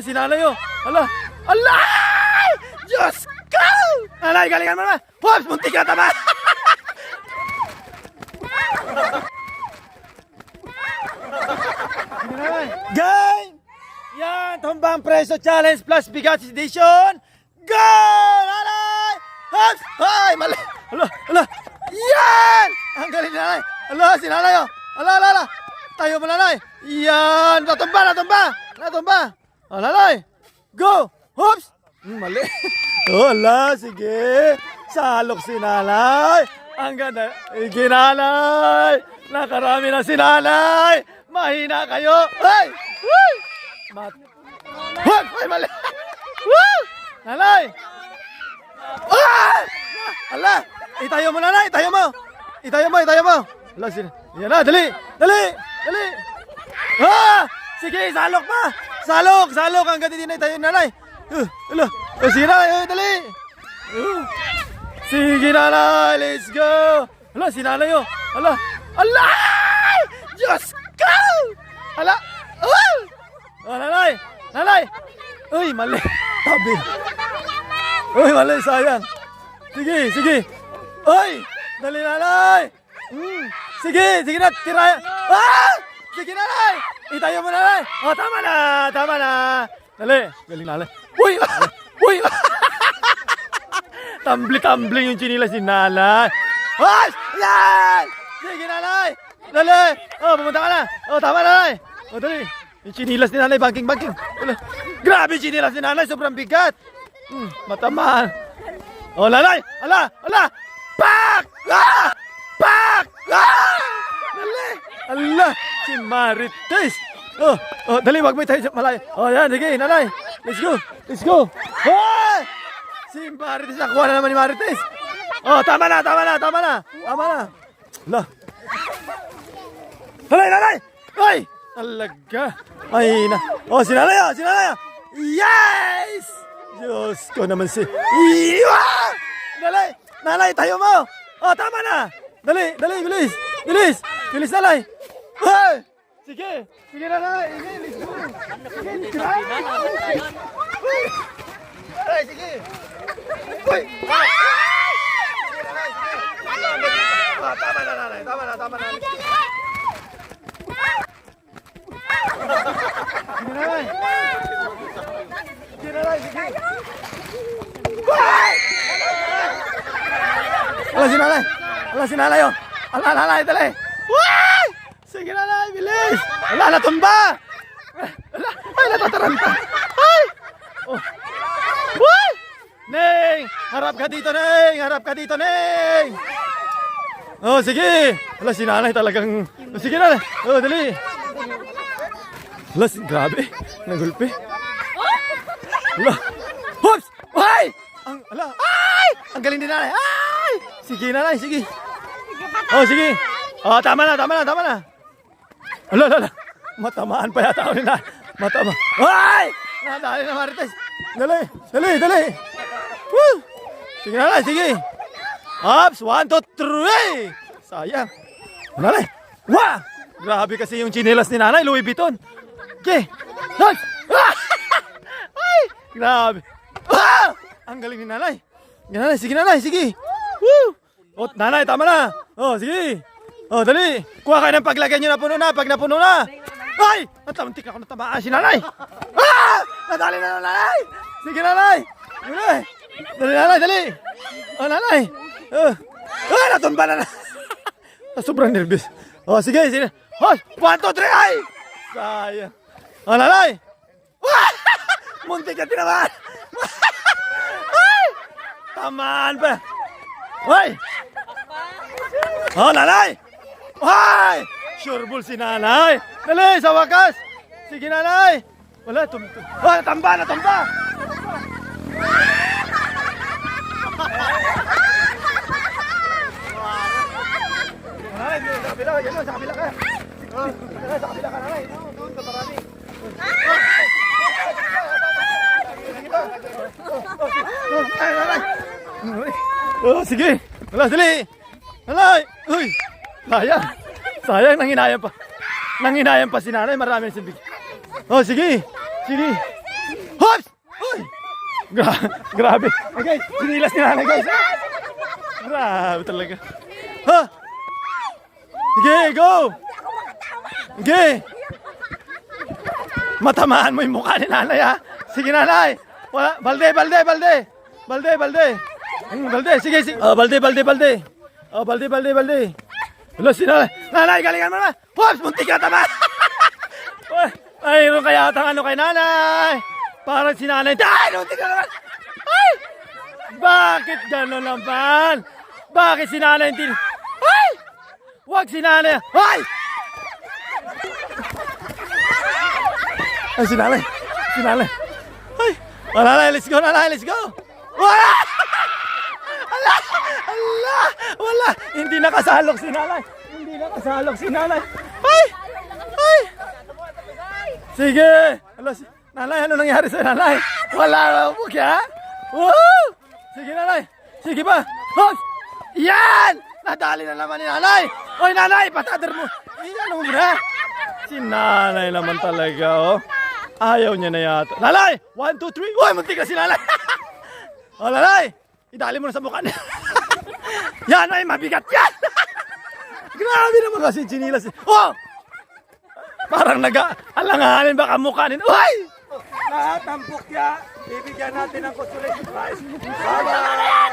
si nanay oh. Ala, ala! Diyos ko! Nanay, galingan mo na. Hops, muntik ka tama. Gang! Yan, tumbang preso challenge plus bigat edition. Go! Nanay! Hops! Ay, mali! Ala, ala! Yan! Ang galing nanay. Ala, si nanay oh. Ala, ala, ala. Tayo mo nanay. Yan! Natumba, natumba! Natumba! Oh, nanay! Go! Hops! Hmm, mali. Oh, ala, sige. Salok si nanay. Ang ganda. Sige, nanay. Nakarami na si nanay. Mahina kayo. Ay! Uy! Mat. Hoy! Ay, mali. Woo! Nanay! Ah! Ala! Itayo mo nanay, itayo mo. Itayo mo, itayo mo. Ala, sin. Yan na, dali. Dali. Dali. Ah! Sige, salok pa. Salok, salok. Ang ganda din na itayo nanay. Uh, ala. Sige nanay, uh, dali. Uh. Sige nanay, let's go. Ala, si nanay oh. Ala. Ala! Diyos ko! Ala. Ah! Oh, nanay! Nanay! Uy, mali. Tabi. Uy, mali, sayang. Sige, sige. Uy! Dali, nanay! Mm. Sige, sige na, tira. Ah! Sige, nanay! Itayo mo, nanay! Oh, tama na, tama na. Dali. Galing, nanay. Uy! Uy! Tambli-tambli yung chinilas ni nanay. Ay! Yan! Sige, nanay! Dali! Oh, pumunta ka na. Oh, tama, nanay. Oh, dali. Yung chinilas ni nanay, banking-banking. Wala. Grabe yung chinilas ni nanay, sobrang bigat. Hmm, matamaan. Oh, nanay! Ala! Ala! Pak! Ah! Pak! Ah! Dali! Ala! Si Marites! Oh, oh, dali, wag mo tayo malayo. Oh, yan, sige, nanay. Let's go. Let's go. Oh! Si Marites, nakuha na naman ni Marites. Oh, tama na, tama na, tama na. Tama na. Ala. Nanay, nanay! Ay! Talaga. Ay na. Oh, si nanay, oh, si nanay. oh. Yes! Diyos ko naman si... Iwa! Dali! Nanay, tayo mo! Oh, tama na! Dali, dali, bilis! Bilis! Bilis, nanay! Hey! Sige! Sige, nanay! Sige, let's go! Sige! Nanay, sige! Ah! Ah, tama na, nanay! Tama na, tama na! Sige, nanay! Sige, nanay, sige! Uy! Ala si nanay! Ala si nanay oh! Ala nanay, dali! Uy! Sige nanay, bilis! Ala, natumba! Ala, ay, natataranta! Ay! Oh. Uy! Neng! Harap ka dito, Neng! Harap ka dito, Neng! Oh, sige! Ala, si nanay talagang... Oh, sige nanay! Oh, dali! Ala, si... grabe! Nagulpi! Ala! Hops! Ay! Ang, ala! Ay! Ang galing din nanay! Ay! Sige nanay, sige! Oh, sige! Oh, tama na, tama na, tama na! Ala, ala, ala! Matamaan pa yata ako nanay! Matama! Ay! Nadali na Marites! Dali! Dali! Dali! Woo! Sige nanay, sige! Ups! One, two, three! Sayang! Nanay! Wah! Grabe kasi yung chinelas ni nanay, Louis Vuitton! Okay! Ah! Ay! Grabe! Ah! Ang galing ni nanay! Nanay, sige nanay, sige! Woo! Oh, nanay, tama na! Oh, sige! Oh, dali! Kuha kayo ng paglagay nyo na puno na, pag napuno na! Ay! Ang tamantik ako natamaan si nanay! Ah! Nadali na nanay! Sige nanay! Dali! Dali nanay, dali! Oh, nanay! Oh! Ah, natumba na na! Ah, Sobrang nervous. Oh, sige, sige. Oh, one, two, three, ay! Sayang. Oh, nanay! Ah! Muntik ka tinamaan! Ay! Tamaan pa! Hoy! Oh, nanay! Hoy! Sure bull si nanay! Dali, sa wakas! Sige, nanay! Wala, tum... tum oh, tamba na, tamba! Nanay, sa kabila, o, sa kabila ka. Sa kabila ka, nanay. Doon, sa marami. Ay! Oh, sige! Wala, dali! Nanay! Uy! Sayang! Sayang, nanginayang pa. Nanginayang pa si nanay, marami ang sibig. Oh, sige! Sige! Hops! Uy! Gra grabe. Ay, guys, sinilas ni nanay, guys. Grabe talaga. Ha? Sige, go! Sige! Matamaan mo yung mukha ni nanay, ha? Sige, nanay. Wala. Balde, balde, balde. Balde, balde. Hmm, balde, sige, sige. Oh, balde, balde, balde. Oh, balde, balde, balde. Hello, si nanay. Nanay, galingan mo na. Pops, muntik ka tama. Mayroon kaya atang ano kay nanay. Parang si nanay. Ay, muntik ka naman. Ay! Bakit gano'n naman? Bakit si nanay hindi... Ay! Huwag si nanay. Ay! Ay, si nanay. Si nanay. Ay! Oh, nanay, let's go, nanay, let's go. Wala! Ala! Ala! Wala! Hindi nakasalok si nanay. Hindi nakasalok si nanay. Ay! Ay! Sige! Ala, si... Nanay, ano nangyari sa nanay? Wala na po kaya? Woo! Sige, nanay. Sige pa. Hoy! Yan! Nadali na naman ni nanay. Hoy, nanay, patadar mo. Iyan mo na. Si nanay naman talaga, oh. Ayaw niya na yata. Nanay! One, two, three. Uy, muntik na si nanay. oh, nanay! Idali mo na sa mukha niya. yan ay mabigat yan! Grabe naman kasi chinilas. Oh! Parang naga-alanganin baka mukha nito. Uy! Lahat ng bukya, bibigyan natin ng consolation prize. Bye-bye!